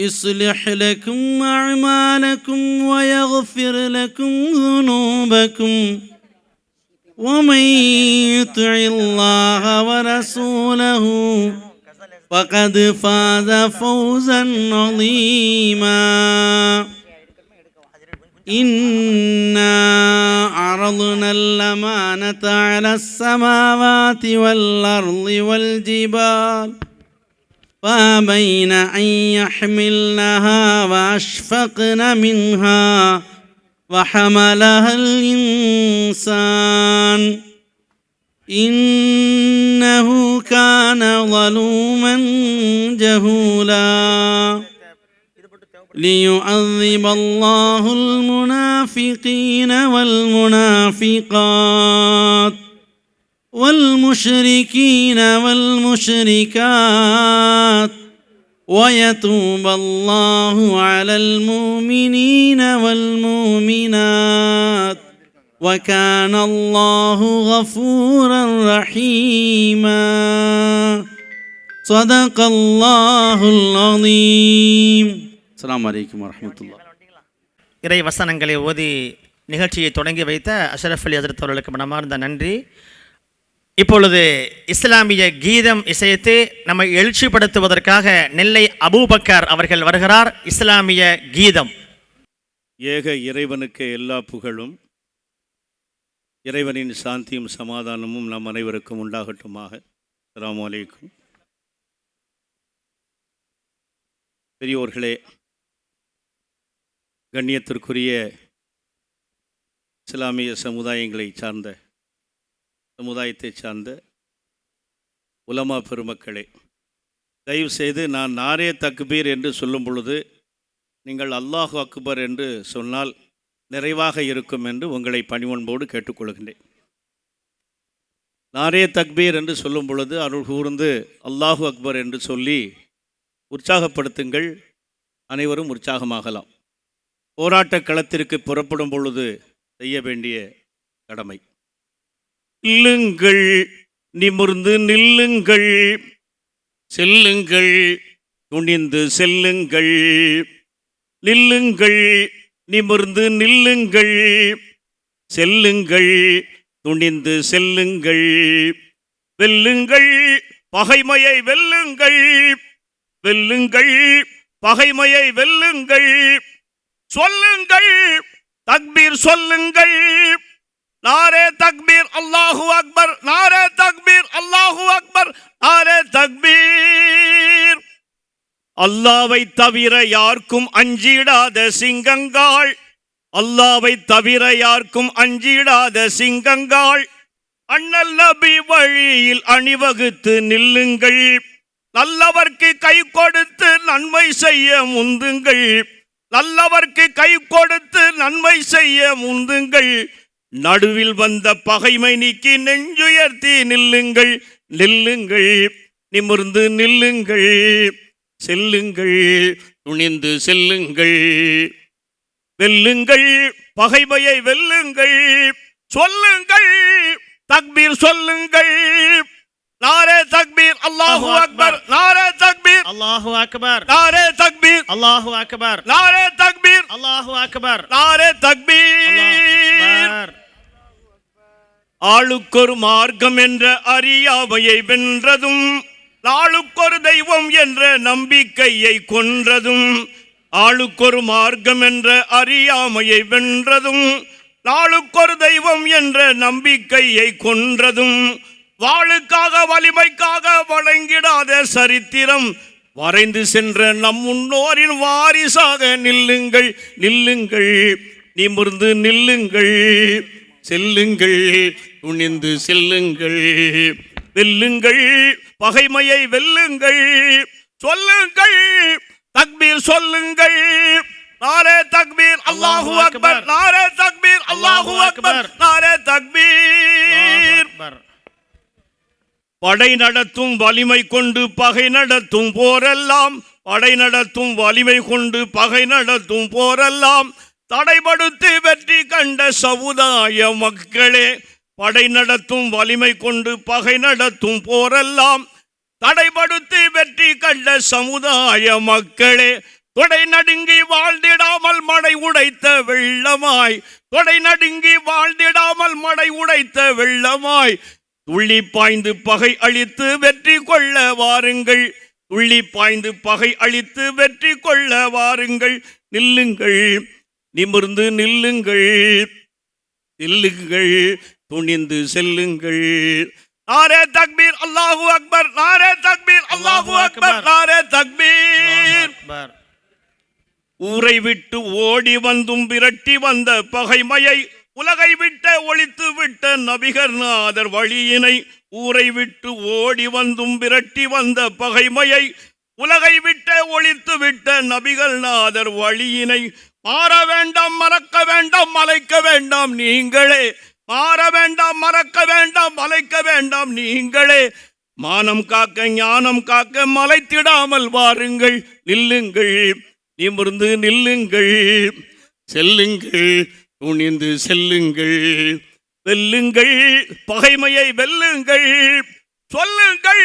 يصلح لكم أعمالكم ويغفر لكم ذنوبكم ومن يطع الله ورسوله فقد فاز فوزا عظيما. إنا عرضنا الأمانة على السماوات والأرض والجبال فأبين أن يحملنها وأشفقن منها وحملها الإنسان. إنه كان ظلوما جهولا. ليعذب الله المنافقين والمنافقات. والمشركين والمشركات ويتوب الله على المؤمنين والمؤمنات وكان الله غفورا رحيما صدق الله العظيم السلام عليكم ورحمة الله இறை வசனங்களை ஓதி நிகழ்ச்சியை தொடங்கி வைத்த அஷரஃப் அலி ஹசரத் அவர்களுக்கு மனமார்ந்த நன்றி இப்பொழுது இஸ்லாமிய கீதம் இசையத்து நம்மை எழுச்சிப்படுத்துவதற்காக நெல்லை அபூபக்கர் அவர்கள் வருகிறார். இஸ்லாமிய கீதம். ஏக இறைவனுக்கு எல்லா புகழும் இறைவனின் சாந்தியும் சமாதானமும் நம் அனைவருக்கும் உண்டாகட்டுமாக. அலாம் அலைக்கும். பெரியோர்களே கண்ணியத்திற்குரிய இஸ்லாமிய சமுதாயங்களை சார்ந்த சமுதாயத்தை சார்ந்த உலமா பெருமக்களே தயவு செய்து நான் நாரே தக்பீர் என்று சொல்லும் பொழுது நீங்கள் அல்லாஹு அக்பர் என்று சொன்னால் நிறைவாக இருக்கும் என்று உங்களை பணிவன்போடு கேட்டுக்கொள்கின்றேன். நாரே தக்பீர் என்று சொல்லும் பொழுது அருள் கூர்ந்து அல்லாஹு அக்பர் என்று சொல்லி உற்சாகப்படுத்துங்கள் அனைவரும் உற்சாகமாகலாம். போராட்ட களத்திற்கு புறப்படும் பொழுது செய்ய வேண்டிய கடமை. நில்லுங்கள் நிமிர்ந்து நில்லுங்கள். செல்லுங்கள் துணிந்து செல்லுங்கள். நில்லுங்கள் நிமிர்ந்து நில்லுங்கள். செல்லுங்கள் துணிந்து செல்லுங்கள். வெல்லுங்கள் பகைமையை வெல்லுங்கள். வெல்லுங்கள் பகைமையை வெல்லுங்கள். சொல்லுங்கள் தக்பீர் சொல்லுங்கள். நாரே தக்பீர் அல்லாஹு அக்பர். நாரே தக்பீர் அல்லாஹு அக்பர். நாரே தக்பீர். அல்லாவை தவிர யாருக்கும் அஞ்சிடாத சிங்கங்காள். அல்லாவை தவிர யாருக்கும் அஞ்சிடாத சிங்கங்காள். அண்ணல் நபி வழியில் அணிவகுத்து நில்லுங்கள். நல்லவர்க்கு கை கொடுத்து நன்மை செய்ய முந்துங்கள். நல்லவர்க்கு கை கொடுத்து நன்மை செய்ய முந்துங்கள். நடுவில் வந்த பகைமை நீக்கி நெஞ்சுயர்த்தி நில்லுங்கள் நில்லுங்கள் நிமிர்ந்து நில்லுங்கள் செல்லுங்கள் துணிந்து செல்லுங்கள். வெல்லுங்கள் பகைமையை வெல்லுங்கள் சொல்லுங்கள் தக்பீர் சொல்லுங்கள். நாரே தக்பீர் அல்லாஹு அக்பர். நாரே தக்பீர். அல்லாஹு அக்பர். நாரே தக்பீர். அல்லாஹு அக்பர். நாரே தக்பீர். அல்லாஹு அக்பர். நாரே தக்பீர் அக்பர் ஆளுக்கொரு மார்க்கம் என்ற அறியாமையை வென்றதும் ஆளுக்கொரு தெய்வம் என்ற நம்பிக்கையை கொன்றதும் ஆளுக்கொரு மார்க்கம் என்ற அறியாமையை வென்றதும் நாளுக்கொரு தெய்வம் என்ற நம்பிக்கையை கொன்றதும் வாளுக்காக வலிமைக்காக வழங்கிடாத சரித்திரம் வரைந்து சென்ற நம் முன்னோரின் வாரிசாக நில்லுங்கள் நில்லுங்கள் நிமிர்ந்து நில்லுங்கள். செல்லுங்கள் துணிந்து செல்லுங்கள். வெல்லுங்கள் பகைமையை வெல்லுங்கள். சொல்லுங்கள் தக்பீர் சொல்லுங்கள். நாரே தக்பீர் அல்லாஹு அக்பர். நாரே தக்பீர் அல்லாஹு அக்பர். நாரே தக்பீர். படை நடத்தும் வலிமை கொண்டு பகை நடத்தும் போரெல்லாம். படை நடத்தும் வலிமை கொண்டு பகை நடத்தும் போரெல்லாம். தடைபடுத்தி வெற்றி கண்ட சமுதாய மக்களே படை நடத்தும் வலிமை கொண்டு பகை நடத்தும் போரெல்லாம் தடைபடுத்தி வெற்றி கண்ட சமுதாய மக்களே தொடை நடுங்கி வாழ்ந்திடாமல் மடை உடைத்த வெள்ளமாய் தொடை நடுங்கி வாழ்ந்திடாமல் மடை உடைத்த வெள்ளமாய் துள்ளி பாய்ந்து பகை அழித்து வெற்றி கொள்ள வாருங்கள். துள்ளி பாய்ந்து பகை அழித்து வெற்றி கொள்ள வாருங்கள். நில்லுங்கள். நிமிர்ந்து நில்லுங்கள். நில்லுங்கள் துணிந்து செல்லுங்கள். நாரே தக்பீர் அல்லாஹு அக்பர் நாரே தக்பீர் அல்லாஹு அக்பர். நாரே தக்பீர். ஊரை விட்டு ஓடி வந்தும் விரட்டி வந்த பகைமையை உலகை விட்ட ஒழித்து விட்ட நபிகர் நாதர் வழியினை ஊரை விட்டு ஓடி வந்தும் விரட்டி வந்த பகைமையை உலகை விட்ட ஒழித்து விட்ட நபிகள் நாதர் வழியினை மாற வேண்டாம் மறக்க வேண்டாம் மலைக்க வேண்டாம் நீங்களே. மாற வேண்டாம் மறக்க வேண்டாம் மலைக்க வேண்டாம் நீங்களே. மானம் காக்க ஞானம் காக்க மலைத்திடாமல் வாருங்கள். நில்லுங்கள் நிமிர்ந்து நில்லுங்கள். செல்லுங்கள் துணிந்து செல்லுங்கள். வெல்லுங்கள் பகைமையை வெல்லுங்கள். சொல்லுங்கள்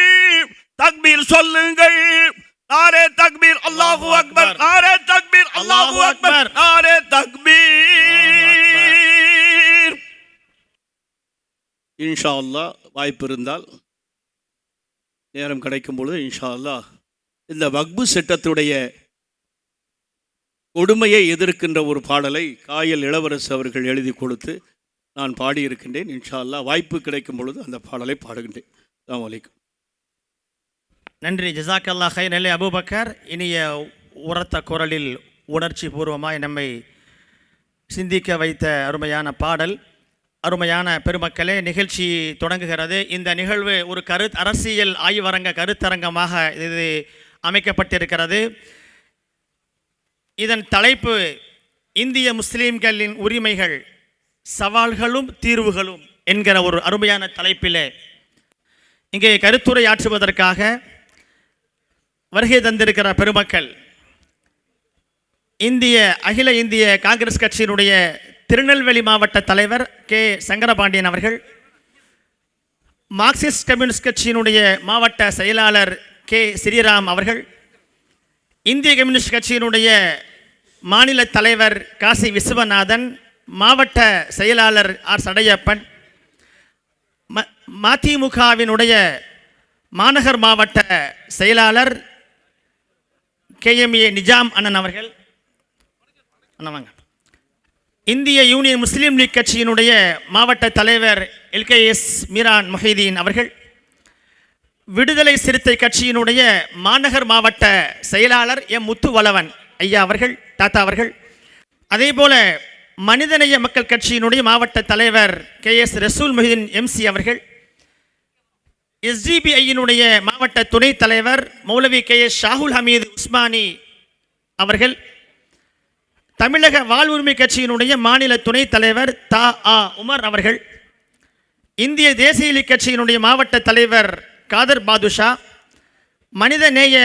தக்பீர் சொல்லுங்கள். நாரே தக்பீர் அல்லாஹு அக்பர். நாரே தக்பீர் அல்லாஹு அக்பர். நாரே தக்பீர். இன்ஷா அல்லாஹ் வாய்ப்பு இருந்தால் நேரம் கிடைக்கும் பொழுது இன்ஷா அல்லாஹ் இந்த வக்பு சட்டத்துடைய கொடுமையை எதிர்க்கின்ற ஒரு பாடலை காயல் இளவரசு அவர்கள் எழுதி கொடுத்து நான் பாடியிருக்கின்றேன். இன்ஷா அல்லாஹ் வாய்ப்பு கிடைக்கும் பொழுது அந்த பாடலை பாடுகின்றேன். அஸ்ஸலாமு அலைக்கும். நன்றி. ஜசாக் அல்லா ஹை நெல்லை அபூபக்கர் இனிய உரத்த குரலில் உணர்ச்சி பூர்வமாய் நம்மை சிந்திக்க வைத்த அருமையான பாடல். அருமையான பெருமக்களே நிகழ்ச்சி தொடங்குகிறது. இந்த நிகழ்வு ஒரு கரு அரசியல் ஆய்வரங்க கருத்தரங்கமாக இது அமைக்கப்பட்டிருக்கிறது. இதன் தலைப்பு இந்திய முஸ்லீம்களின் உரிமைகள் சவால்களும் தீர்வுகளும் என்கிற ஒரு அருமையான தலைப்பிலே இங்கே கருத்துரை ஆற்றுவதற்காக வருகை தந்திருக்கிற பெருமக்கள் இந்திய அகில இந்திய காங்கிரஸ் கட்சியினுடைய திருநெல்வேலி மாவட்ட தலைவர் கே. சங்கரபாண்டியன் அவர்கள் மார்க்சிஸ்ட் கம்யூனிஸ்ட் கட்சியினுடைய மாவட்ட செயலாளர் கே. ஸ்ரீராம் அவர்கள் இந்திய கம்யூனிஸ்ட் கட்சியினுடைய மாநில தலைவர் காசி விஸ்வநாதன் மாவட்ட செயலாளர் ஆர். சடையப்பன் ம- மதிமுகவினுடைய மாநகர் மாவட்ட செயலாளர் கேஎம்ஏ நிஜாம் அண்ணன் அவர்கள். அண்ணா வாங்க. இந்திய யூனியன் முஸ்லீம் லீக் கட்சியினுடைய மாவட்ட தலைவர் எல்கேஎஸ் மீரான் மொஹிதீன் அவர்கள் விடுதலை சிறுத்தை கட்சியினுடைய மாநகர் மாவட்ட செயலாளர் எம் முத்துவளவன் ஐயா அவர்கள் தாத்தா அவர்கள் அதேபோல மனிதநேய மக்கள் கட்சியினுடைய மாவட்ட தலைவர் K S Rasool Mohideen M C அவர்கள் எஸ்டிபிஐயினுடைய மாவட்ட துணைத் தலைவர் மௌலவி கே எஸ் ஷாகுல் ஹமீது உஸ்மானி அவர்கள் தமிழக வாழ்வுரிமை கட்சியினுடைய மாநில துணைத் தலைவர் தா ஆ உமர் அவர்கள் இந்திய தேசிய லீக் கட்சியினுடைய மாவட்ட தலைவர் காதர் பாதுஷா மனித நேய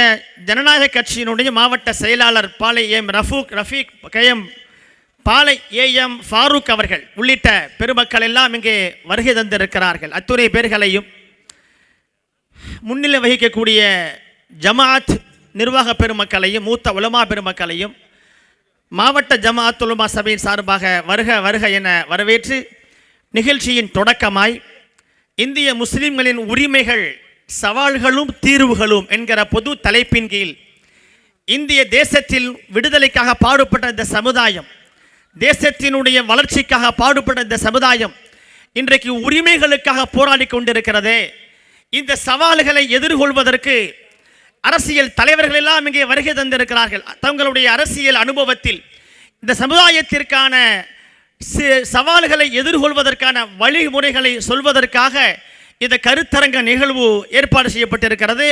ஜனநாயக கட்சியினுடைய மாவட்ட செயலாளர் Palai M Rafook Rafeeq K M Palai A M Farooq அவர்கள் உள்ளிட்ட பெருமக்கள் எல்லாம் இங்கே வருகை தந்திருக்கிறார்கள். அத்துறை பேர்களையும் முன்னிலை வகிக்கக்கூடிய ஜமாத் நிர்வாக பெருமக்களையும் மூத்த உலமா பெருமக்களையும் மாவட்ட ஜமாத் உலமா சபையின் சார்பாக வருக வருக என வரவேற்று நிகழ்ச்சியின் தொடக்கமாய் இந்திய முஸ்லிம்களின் உரிமைகள் சவால்களும் தீர்வுகளும் என்கிற பொது தலைப்பின் கீழ் இந்திய தேசத்தில் விடுதலைக்காக பாடுபட்ட இந்த சமுதாயம் தேசத்தினுடைய வளர்ச்சிக்காக பாடுபட்ட இந்த சமுதாயம் இன்றைக்கு உரிமைகளுக்காக போராடி கொண்டிருக்கிறதே இந்த சவால்களை எதிர்கொள்வதற்கு அரசியல் தலைவர்கள் எல்லாம் இங்கே வருகை தந்திருக்கிறார்கள். தங்களுடைய அரசியல் அனுபவத்தில் இந்த சமுதாயத்திற்கான சவால்களை எதிர்கொள்வதற்கான வழிமுறைகளை சொல்வதற்காக இந்த கருத்தரங்க நிகழ்வு ஏற்பாடு செய்யப்பட்டிருக்கிறது.